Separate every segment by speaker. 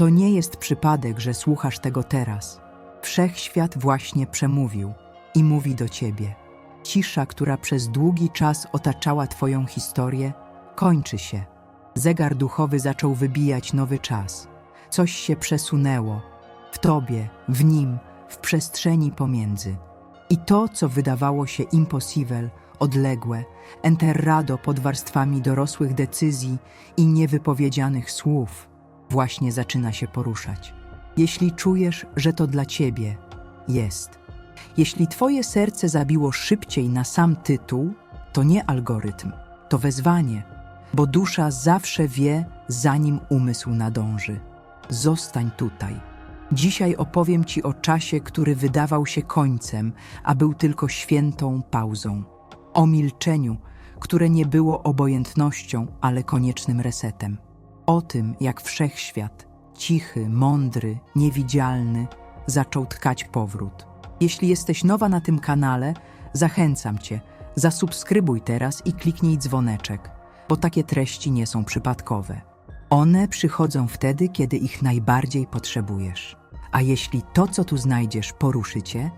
Speaker 1: To nie jest przypadek, że słuchasz tego teraz. Wszechświat właśnie przemówił i mówi do ciebie. Cisza, która przez długi czas otaczała Twoją historię, kończy się. Zegar duchowy zaczął wybijać nowy czas. Coś się przesunęło w Tobie, w nim, w przestrzeni pomiędzy. I to, co wydawało się impossible, odległe, enterrado pod warstwami dorosłych decyzji i niewypowiedzianych słów, właśnie zaczyna się poruszać. Jeśli czujesz, że to dla Ciebie, jest. Jeśli Twoje serce zabiło szybciej na sam tytuł, to nie algorytm, to wezwanie, bo dusza zawsze wie, zanim umysł nadąży. Zostań tutaj. Dzisiaj opowiem Ci o czasie, który wydawał się końcem, a był tylko świętą pauzą. O milczeniu, które nie było obojętnością, ale koniecznym resetem. O tym, jak wszechświat, cichy, mądry, niewidzialny, zaczął tkać powrót. Jeśli jesteś nowa na tym kanale, zachęcam Cię, zasubskrybuj teraz i kliknij dzwoneczek, bo takie treści nie są przypadkowe. One przychodzą wtedy, kiedy ich najbardziej potrzebujesz. A jeśli to, co tu znajdziesz, poruszy Cię,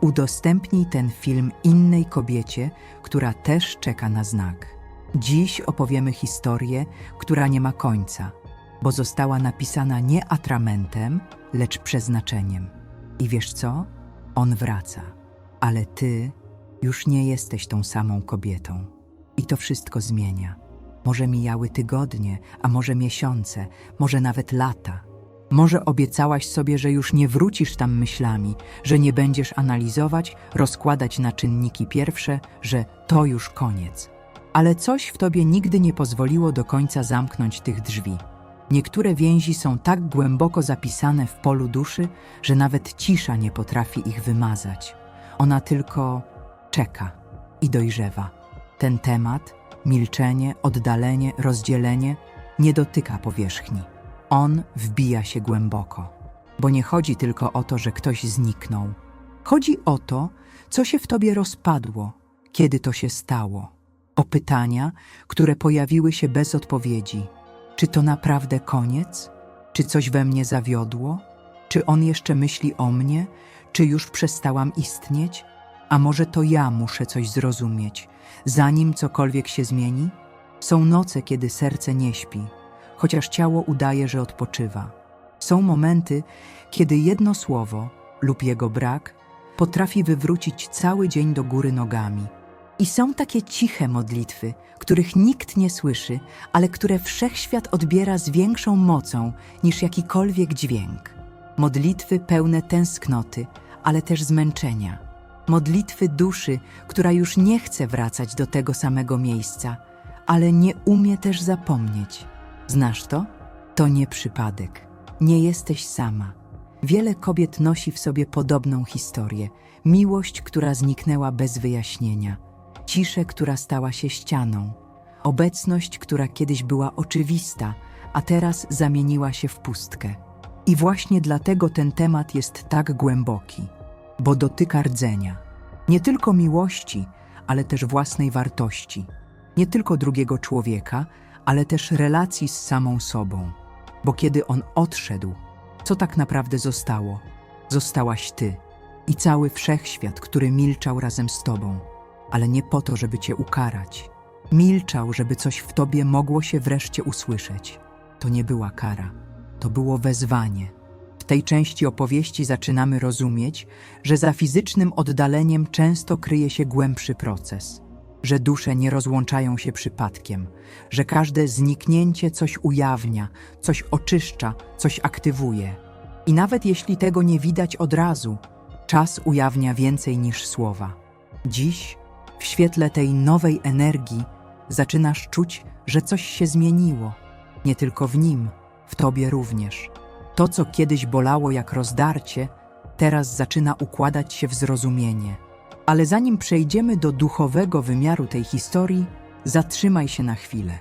Speaker 1: udostępnij ten film innej kobiecie, która też czeka na znak. Dziś opowiemy historię, która nie ma końca, bo została napisana nie atramentem, lecz przeznaczeniem. I wiesz co? On wraca, ale ty już nie jesteś tą samą kobietą. I to wszystko zmienia. Może mijały tygodnie, a może miesiące, może nawet lata. Może obiecałaś sobie, że już nie wrócisz tam myślami, że nie będziesz analizować, rozkładać na czynniki pierwsze, że to już koniec. Ale coś w tobie nigdy nie pozwoliło do końca zamknąć tych drzwi. Niektóre więzi są tak głęboko zapisane w polu duszy, że nawet cisza nie potrafi ich wymazać. Ona tylko czeka i dojrzewa. Ten temat, milczenie, oddalenie, rozdzielenie, nie dotyka powierzchni. On wbija się głęboko. Bo nie chodzi tylko o to, że ktoś zniknął. Chodzi o to, co się w tobie rozpadło, kiedy to się stało. O pytania, które pojawiły się bez odpowiedzi. Czy to naprawdę koniec? Czy coś we mnie zawiodło? Czy on jeszcze myśli o mnie? Czy już przestałam istnieć? A może to ja muszę coś zrozumieć, zanim cokolwiek się zmieni? Są noce, kiedy serce nie śpi, chociaż ciało udaje, że odpoczywa. Są momenty, kiedy jedno słowo lub jego brak potrafi wywrócić cały dzień do góry nogami. I są takie ciche modlitwy, których nikt nie słyszy, ale które wszechświat odbiera z większą mocą niż jakikolwiek dźwięk. Modlitwy pełne tęsknoty, ale też zmęczenia. Modlitwy duszy, która już nie chce wracać do tego samego miejsca, ale nie umie też zapomnieć. Znasz to? To nie przypadek. Nie jesteś sama. Wiele kobiet nosi w sobie podobną historię. Miłość, która zniknęła bez wyjaśnienia. Ciszę, która stała się ścianą. Obecność, która kiedyś była oczywista, a teraz zamieniła się w pustkę. I właśnie dlatego ten temat jest tak głęboki, bo dotyka rdzenia. Nie tylko miłości, ale też własnej wartości. Nie tylko drugiego człowieka, ale też relacji z samą sobą. Bo kiedy on odszedł, co tak naprawdę zostało? Zostałaś ty i cały wszechświat, który milczał razem z tobą, ale nie po to, żeby cię ukarać. Milczał, żeby coś w tobie mogło się wreszcie usłyszeć. To nie była kara, to było wezwanie. W tej części opowieści zaczynamy rozumieć, że za fizycznym oddaleniem często kryje się głębszy proces, że dusze nie rozłączają się przypadkiem, że każde zniknięcie coś ujawnia, coś oczyszcza, coś aktywuje. I nawet jeśli tego nie widać od razu, czas ujawnia więcej niż słowa. Dziś, w świetle tej nowej energii, zaczynasz czuć, że coś się zmieniło. Nie tylko w nim, w tobie również. To, co kiedyś bolało jak rozdarcie, teraz zaczyna układać się w zrozumienie. Ale zanim przejdziemy do duchowego wymiaru tej historii, zatrzymaj się na chwilę.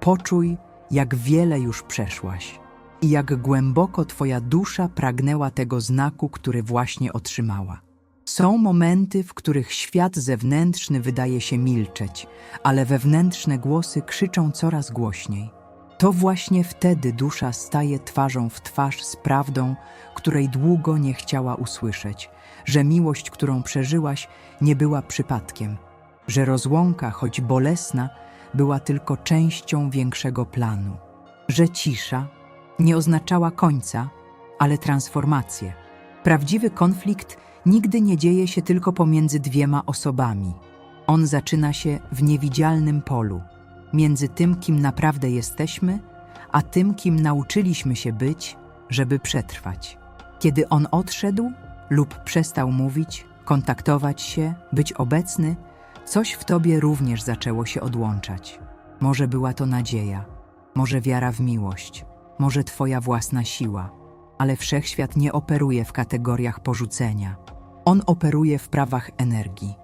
Speaker 1: Poczuj, jak wiele już przeszłaś i jak głęboko Twoja dusza pragnęła tego znaku, który właśnie otrzymała. Są momenty, w których świat zewnętrzny wydaje się milczeć, ale wewnętrzne głosy krzyczą coraz głośniej. To właśnie wtedy dusza staje twarzą w twarz z prawdą, której długo nie chciała usłyszeć, że miłość, którą przeżyłaś, nie była przypadkiem, że rozłąka, choć bolesna, była tylko częścią większego planu, że cisza nie oznaczała końca, ale transformację. Prawdziwy konflikt nigdy nie dzieje się tylko pomiędzy dwiema osobami. On zaczyna się w niewidzialnym polu, między tym, kim naprawdę jesteśmy, a tym, kim nauczyliśmy się być, żeby przetrwać. Kiedy on odszedł lub przestał mówić, kontaktować się, być obecny, coś w tobie również zaczęło się odłączać. Może była to nadzieja, może wiara w miłość, może twoja własna siła, ale wszechświat nie operuje w kategoriach porzucenia. On operuje w prawach energii.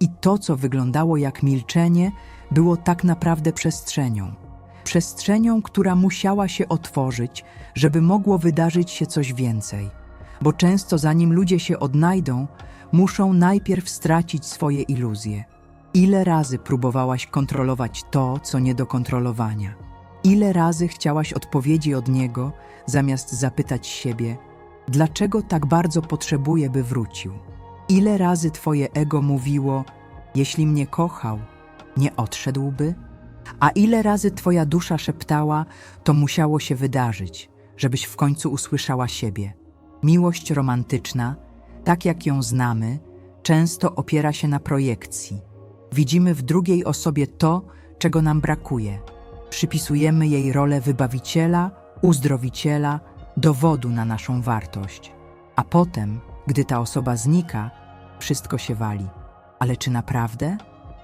Speaker 1: I to, co wyglądało jak milczenie, było tak naprawdę przestrzenią. Przestrzenią, która musiała się otworzyć, żeby mogło wydarzyć się coś więcej. Bo często, zanim ludzie się odnajdą, muszą najpierw stracić swoje iluzje. Ile razy próbowałaś kontrolować to, co nie do kontrolowania? Ile razy chciałaś odpowiedzi od niego, zamiast zapytać siebie, dlaczego tak bardzo potrzebuję, by wrócił? Ile razy twoje ego mówiło, jeśli mnie kochał, nie odszedłby? A ile razy twoja dusza szeptała, to musiało się wydarzyć, żebyś w końcu usłyszała siebie. Miłość romantyczna, tak jak ją znamy, często opiera się na projekcji. Widzimy w drugiej osobie to, czego nam brakuje. Przypisujemy jej rolę wybawiciela, uzdrowiciela, dowodu na naszą wartość. A potem, gdy ta osoba znika, wszystko się wali. Ale czy naprawdę?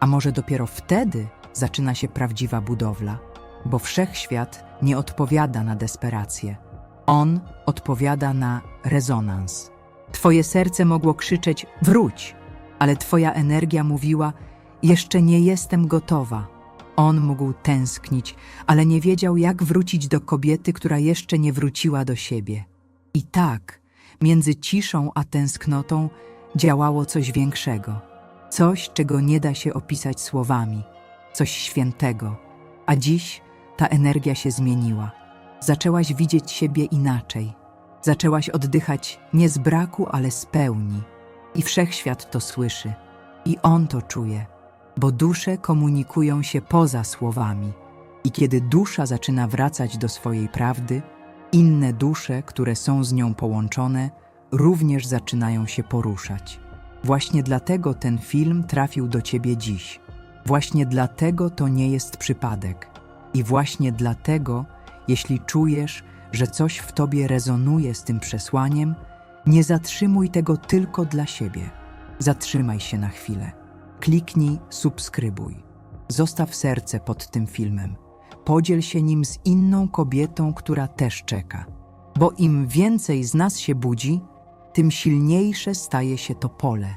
Speaker 1: A może dopiero wtedy zaczyna się prawdziwa budowla? Bo wszechświat nie odpowiada na desperację. On odpowiada na rezonans. Twoje serce mogło krzyczeć: wróć, ale twoja energia mówiła: jeszcze nie jestem gotowa. On mógł tęsknić, ale nie wiedział, jak wrócić do kobiety, która jeszcze nie wróciła do siebie. I tak, między ciszą a tęsknotą działało coś większego. Coś, czego nie da się opisać słowami, coś świętego. A dziś ta energia się zmieniła. Zaczęłaś widzieć siebie inaczej. Zaczęłaś oddychać nie z braku, ale z pełni. I wszechświat to słyszy. I on to czuje, bo dusze komunikują się poza słowami. I kiedy dusza zaczyna wracać do swojej prawdy, inne dusze, które są z nią połączone, również zaczynają się poruszać. Właśnie dlatego ten film trafił do ciebie dziś. Właśnie dlatego to nie jest przypadek. I właśnie dlatego, jeśli czujesz, że coś w tobie rezonuje z tym przesłaniem, nie zatrzymuj tego tylko dla siebie. Zatrzymaj się na chwilę. Kliknij subskrybuj. Zostaw serce pod tym filmem. Podziel się nim z inną kobietą, która też czeka. Bo im więcej z nas się budzi, tym silniejsze staje się to pole.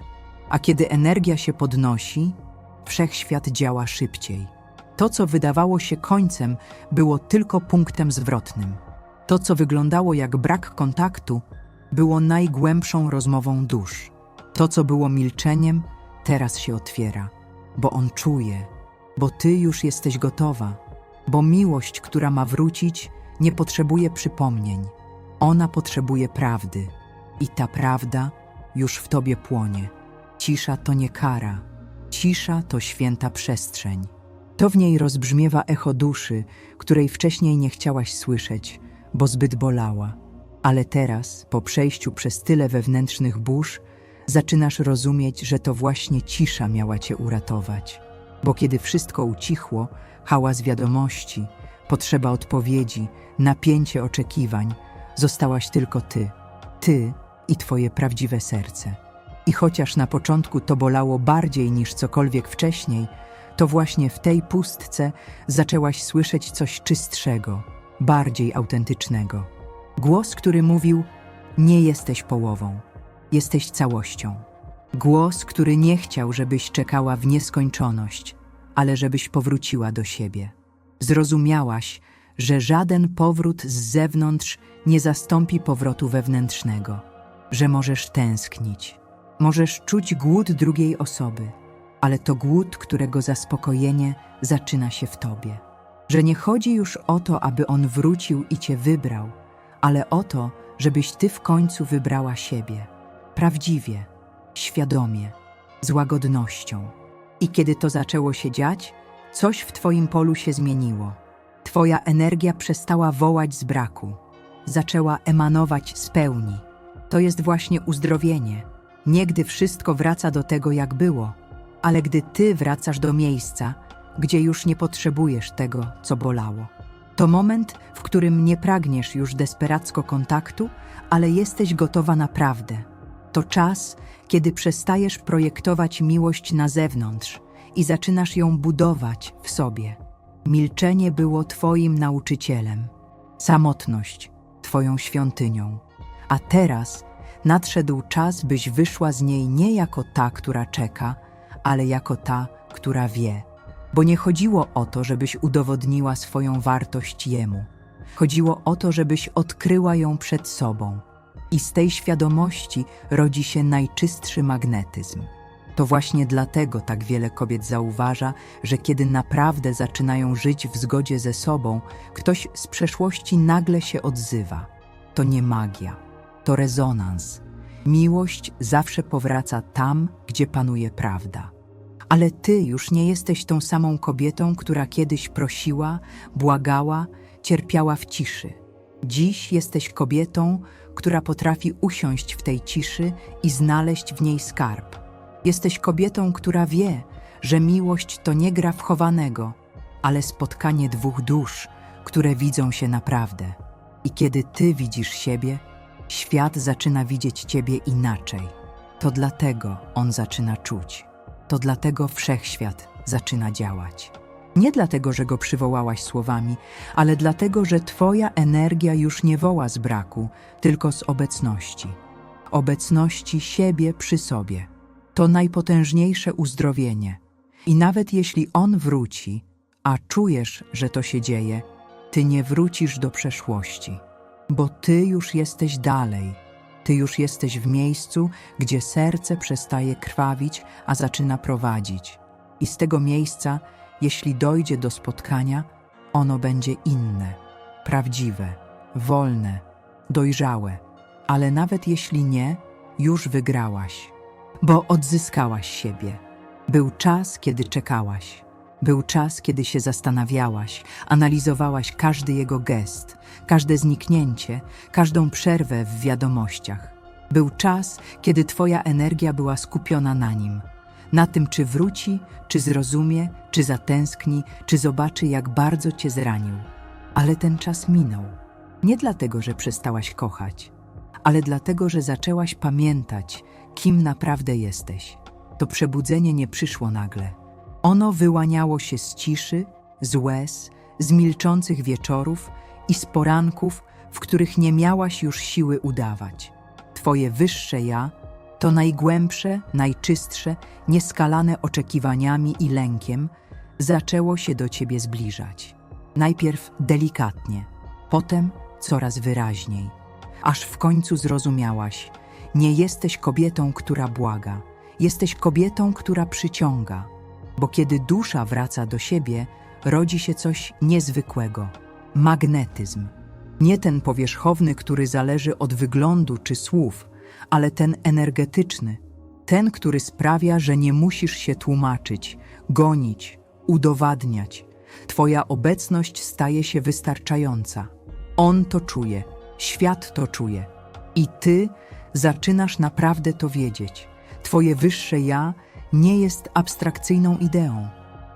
Speaker 1: A kiedy energia się podnosi, wszechświat działa szybciej. To, co wydawało się końcem, było tylko punktem zwrotnym. To, co wyglądało jak brak kontaktu, było najgłębszą rozmową dusz. To, co było milczeniem, teraz się otwiera, bo on czuje, bo ty już jesteś gotowa, bo miłość, która ma wrócić, nie potrzebuje przypomnień. Ona potrzebuje prawdy i ta prawda już w tobie płonie. Cisza to nie kara, cisza to święta przestrzeń. To w niej rozbrzmiewa echo duszy, której wcześniej nie chciałaś słyszeć, bo zbyt bolała. Ale teraz, po przejściu przez tyle wewnętrznych burz, zaczynasz rozumieć, że to właśnie cisza miała cię uratować. Bo kiedy wszystko ucichło, hałas wiadomości, potrzeba odpowiedzi, napięcie oczekiwań, zostałaś tylko ty. Ty i twoje prawdziwe serce. I chociaż na początku to bolało bardziej niż cokolwiek wcześniej, to właśnie w tej pustce zaczęłaś słyszeć coś czystszego, bardziej autentycznego. Głos, który mówił: Nie jesteś połową, jesteś całością. Głos, który nie chciał, żebyś czekała w nieskończoność, ale żebyś powróciła do siebie. Zrozumiałaś, że żaden powrót z zewnątrz nie zastąpi powrotu wewnętrznego, że możesz tęsknić, możesz czuć głód drugiej osoby, ale to głód, którego zaspokojenie zaczyna się w tobie. że nie chodzi już o to, aby on wrócił i cię wybrał, ale o to, żebyś ty w końcu wybrała siebie. Prawdziwie, świadomie, z łagodnością. I kiedy to zaczęło się dziać, coś w twoim polu się zmieniło. Twoja energia przestała wołać z braku, zaczęła emanować z pełni. To jest właśnie uzdrowienie. Nie gdy wszystko wraca do tego, jak było, ale gdy ty wracasz do miejsca, gdzie już nie potrzebujesz tego, co bolało. To moment, w którym nie pragniesz już desperacko kontaktu, ale jesteś gotowa naprawdę. To czas, kiedy przestajesz projektować miłość na zewnątrz i zaczynasz ją budować w sobie. Milczenie było Twoim nauczycielem, samotność Twoją świątynią. A teraz nadszedł czas, byś wyszła z niej nie jako ta, która czeka, ale jako ta, która wie. Bo nie chodziło o to, żebyś udowodniła swoją wartość Jemu. Chodziło o to, żebyś odkryła ją przed sobą. I z tej świadomości rodzi się najczystszy magnetyzm. To właśnie dlatego tak wiele kobiet zauważa, że kiedy naprawdę zaczynają żyć w zgodzie ze sobą, ktoś z przeszłości nagle się odzywa. To nie magia, to rezonans. Miłość zawsze powraca tam, gdzie panuje prawda. Ale ty już nie jesteś tą samą kobietą, która kiedyś prosiła, błagała, cierpiała w ciszy. Dziś jesteś kobietą, która potrafi usiąść w tej ciszy i znaleźć w niej skarb. Jesteś kobietą, która wie, że miłość to nie gra wchowanego, ale spotkanie dwóch dusz, które widzą się naprawdę. I kiedy ty widzisz siebie, świat zaczyna widzieć ciebie inaczej. To dlatego on zaczyna czuć. To dlatego wszechświat zaczyna działać. Nie dlatego, że go przywołałaś słowami, ale dlatego, że Twoja energia już nie woła z braku, tylko z obecności. Obecności siebie przy sobie. To najpotężniejsze uzdrowienie. I nawet jeśli on wróci, a czujesz, że to się dzieje, ty nie wrócisz do przeszłości, bo ty już jesteś dalej. Ty już jesteś w miejscu, gdzie serce przestaje krwawić, a zaczyna prowadzić. I z tego miejsca, jeśli dojdzie do spotkania, ono będzie inne, prawdziwe, wolne, dojrzałe. Ale nawet jeśli nie, już wygrałaś, bo odzyskałaś siebie. Był czas, kiedy czekałaś. Był czas, kiedy się zastanawiałaś, analizowałaś każdy jego gest, każde zniknięcie, każdą przerwę w wiadomościach. Był czas, kiedy Twoja energia była skupiona na nim, na tym, czy wróci, czy zrozumie, czy zatęskni, czy zobaczy, jak bardzo Cię zranił. Ale ten czas minął. Nie dlatego, że przestałaś kochać, ale dlatego, że zaczęłaś pamiętać, kim naprawdę jesteś. To przebudzenie nie przyszło nagle. Ono wyłaniało się z ciszy, z łez, z milczących wieczorów i z poranków, w których nie miałaś już siły udawać. Twoje wyższe ja to najgłębsze, najczystsze, nieskalane oczekiwaniami i lękiem, zaczęło się do ciebie zbliżać. Najpierw delikatnie, potem coraz wyraźniej, aż w końcu zrozumiałaś: nie jesteś kobietą, która błaga, jesteś kobietą, która przyciąga, bo kiedy dusza wraca do siebie, rodzi się coś niezwykłego magnetyzm. Nie ten powierzchowny, który zależy od wyglądu czy słów, ale ten energetyczny, ten, który sprawia, że nie musisz się tłumaczyć, gonić, udowadniać. Twoja obecność staje się wystarczająca. On to czuje, świat to czuje. I ty zaczynasz naprawdę to wiedzieć. Twoje wyższe ja nie jest abstrakcyjną ideą.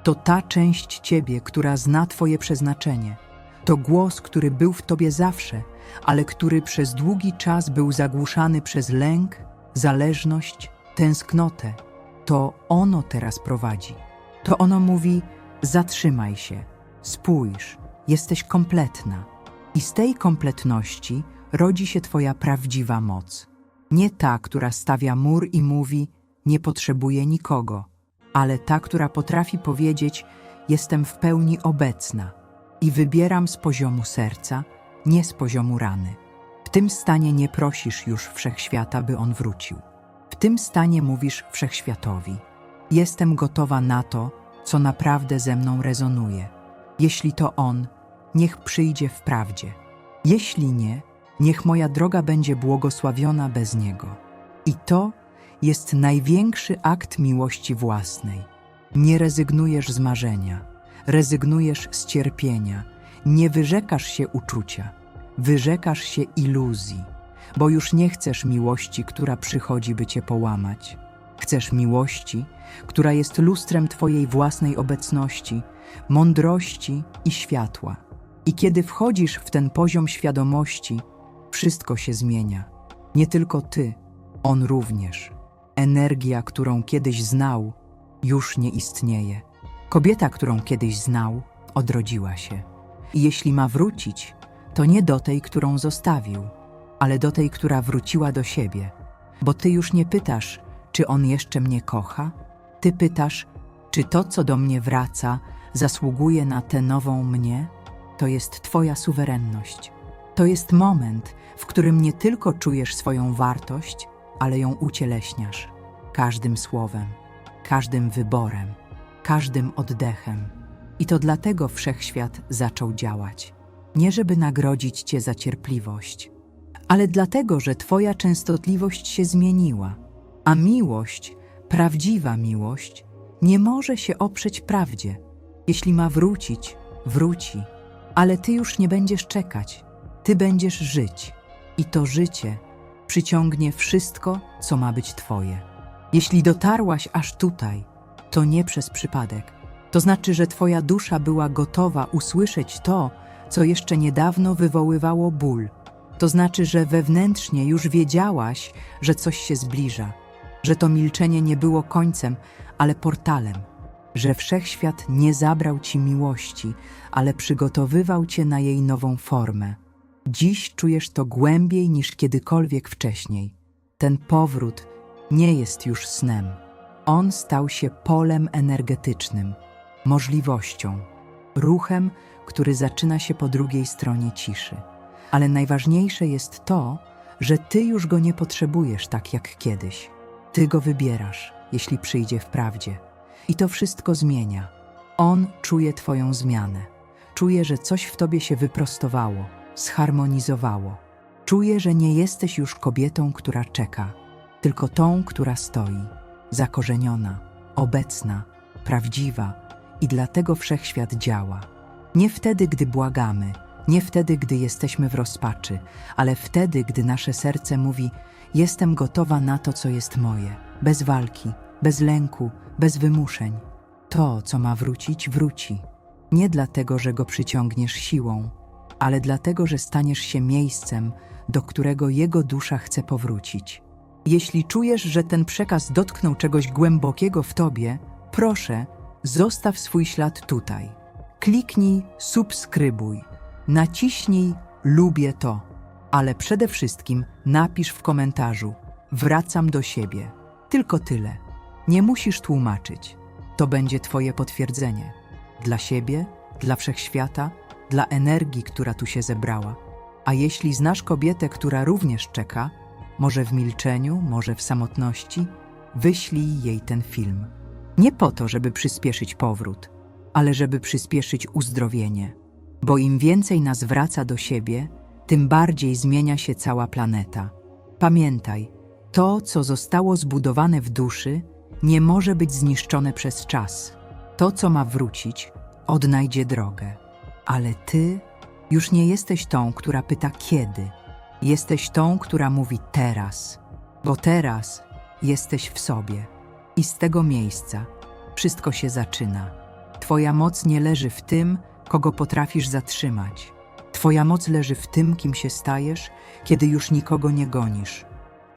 Speaker 1: To ta część ciebie, która zna Twoje przeznaczenie. To głos, który był w Tobie zawsze, ale który przez długi czas był zagłuszany przez lęk, zależność, tęsknotę. To ono teraz prowadzi. To ono mówi: zatrzymaj się, spójrz, jesteś kompletna. I z tej kompletności rodzi się Twoja prawdziwa moc. Nie ta, która stawia mur i mówi: Nie potrzebuję nikogo, ale ta, która potrafi powiedzieć: Jestem w pełni obecna i wybieram z poziomu serca, nie z poziomu rany. W tym stanie nie prosisz już wszechświata, by on wrócił. W tym stanie mówisz wszechświatowi: Jestem gotowa na to, co naprawdę ze mną rezonuje. Jeśli to On, niech przyjdzie w prawdzie. Jeśli nie, niech moja droga będzie błogosławiona bez Niego. I to jest największy akt miłości własnej. Nie rezygnujesz z marzenia, rezygnujesz z cierpienia, nie wyrzekasz się uczucia, wyrzekasz się iluzji, bo już nie chcesz miłości, która przychodzi, by cię połamać. Chcesz miłości, która jest lustrem Twojej własnej obecności, mądrości i światła. I kiedy wchodzisz w ten poziom świadomości, wszystko się zmienia. Nie tylko Ty, On również. Energia, którą kiedyś znał, już nie istnieje. Kobieta, którą kiedyś znał, odrodziła się. Jeśli ma wrócić, to nie do tej, którą zostawił, ale do tej, która wróciła do siebie. Bo Ty już nie pytasz, czy On jeszcze mnie kocha? Ty pytasz, czy to, co do mnie wraca, zasługuje na tę nową mnie? To jest Twoja suwerenność. To jest moment, w którym nie tylko czujesz swoją wartość, ale ją ucieleśniasz każdym słowem, każdym wyborem, każdym oddechem. I to dlatego wszechświat zaczął działać. Nie żeby nagrodzić Cię za cierpliwość, ale dlatego, że Twoja częstotliwość się zmieniła, a miłość, prawdziwa miłość, nie może się oprzeć prawdzie. Jeśli ma wrócić, wróci, ale Ty już nie będziesz czekać, Ty będziesz żyć i to życie przyciągnie wszystko, co ma być Twoje. Jeśli dotarłaś aż tutaj, to nie przez przypadek. To znaczy, że Twoja dusza była gotowa usłyszeć to, co jeszcze niedawno wywoływało ból. To znaczy, że wewnętrznie już wiedziałaś, że coś się zbliża, że to milczenie nie było końcem, ale portalem, że wszechświat nie zabrał ci miłości, ale przygotowywał cię na jej nową formę. Dziś czujesz to głębiej niż kiedykolwiek wcześniej. Ten powrót nie jest już snem. On stał się polem energetycznym, możliwością, ruchem, który zaczyna się po drugiej stronie ciszy. Ale najważniejsze jest to, że ty już go nie potrzebujesz tak jak kiedyś. Ty go wybierasz, jeśli przyjdzie w prawdzie. I to wszystko zmienia. On czuje Twoją zmianę. Czuje, że coś w Tobie się wyprostowało, zharmonizowało. Czuje, że nie jesteś już kobietą, która czeka, tylko tą, która stoi, zakorzeniona, obecna, prawdziwa i dlatego wszechświat działa. Nie wtedy, gdy błagamy, nie wtedy, gdy jesteśmy w rozpaczy, ale wtedy, gdy nasze serce mówi: Jestem gotowa na to, co jest moje, bez walki, bez lęku, bez wymuszeń. To, co ma wrócić, wróci. Nie dlatego, że go przyciągniesz siłą, ale dlatego, że staniesz się miejscem, do którego jego dusza chce powrócić. Jeśli czujesz, że ten przekaz dotknął czegoś głębokiego w tobie, proszę, zostaw swój ślad tutaj. Kliknij subskrybuj, naciśnij lubię to, ale przede wszystkim napisz w komentarzu wracam do siebie. Tylko tyle. Nie musisz tłumaczyć. To będzie Twoje potwierdzenie. Dla siebie, dla wszechświata, dla energii, która tu się zebrała. A jeśli znasz kobietę, która również czeka, może w milczeniu, może w samotności, wyślij jej ten film. Nie po to, żeby przyspieszyć powrót, ale żeby przyspieszyć uzdrowienie. Bo im więcej nas wraca do siebie, tym bardziej zmienia się cała planeta. Pamiętaj, to, co zostało zbudowane w duszy, nie może być zniszczone przez czas. To, co ma wrócić, odnajdzie drogę. Ale ty już nie jesteś tą, która pyta kiedy. Jesteś tą, która mówi teraz, bo teraz jesteś w sobie. I z tego miejsca wszystko się zaczyna. Twoja moc nie leży w tym, kogo potrafisz zatrzymać. Twoja moc leży w tym, kim się stajesz, kiedy już nikogo nie gonisz